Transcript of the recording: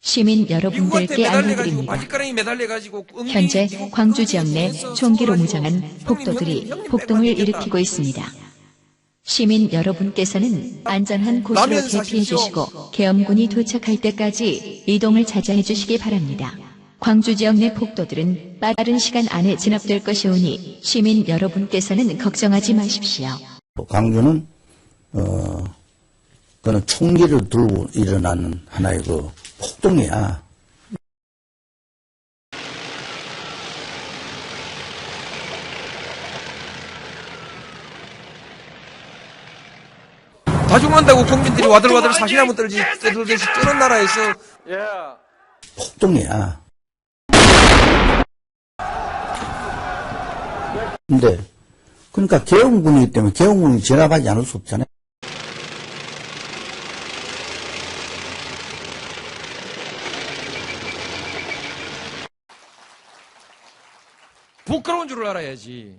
시민 여러분들께 알려드립니다. 현재 광주 지역 내 총기로 무장한 폭도들이 폭동을 일으키고 있습니다. 시민 여러분께서는 안전한 곳으로 대피해. 주시고 계엄군이 도착할 때까지 이동을 자제해 주시기 바랍니다. 광주 지역 내 폭도들은 빠른 시간 안에 진압될 것이오니 시민 여러분께서는 걱정하지 마십시오. 광주는 어 그는 총기를 들고 일어나는 하나의 그 폭동이야. 다 죽는다고 국민들이 와들와들 사시나무 떨지 떠들듯이 뜨는 나라에서 폭동이야. 근데 그러니까 개헌군이기 때문에 개헌군이 진압하지 않을 수 없잖아요. 부끄러운 줄 알아야지.